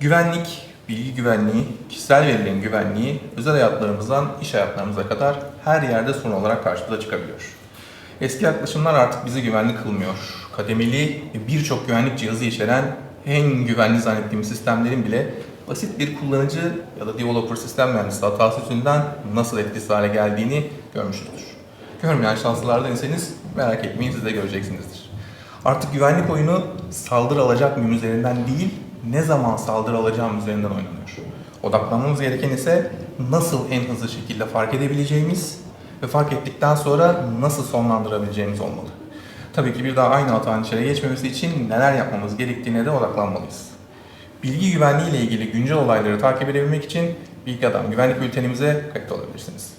Güvenlik, bilgi güvenliği, kişisel verilerin güvenliği, özel hayatlarımızdan iş hayatlarımıza kadar her yerde sorun olarak karşımıza çıkabiliyor. Eski yaklaşımlar artık bizi güvenli kılmıyor. Kademeli birçok güvenlik cihazı içeren en güvenli zannettiğimiz sistemlerin bile basit bir kullanıcı ya da developer sistem mühendisi hatası yüzünden nasıl etkisiz hale geldiğini görmüşüzdür. Görmeyen şanslılardan iseniz merak etmeyin siz de göreceksinizdir. Artık güvenlik oyunu saldırı alacak mıyım üzerinden değil, ne zaman saldırı alacağım üzerinden oynanıyor. Odaklanmamız gereken ise nasıl en hızlı şekilde fark edebileceğimiz ve fark ettikten sonra nasıl sonlandırabileceğimiz olmalı. Tabii ki bir daha aynı hatanın içine geçmemesi için neler yapmamız gerektiğine de odaklanmalıyız. Bilgi güvenliği ile ilgili güncel olayları takip edebilmek için Bilgi Adam güvenlik bültenimize kayıt olabilirsiniz.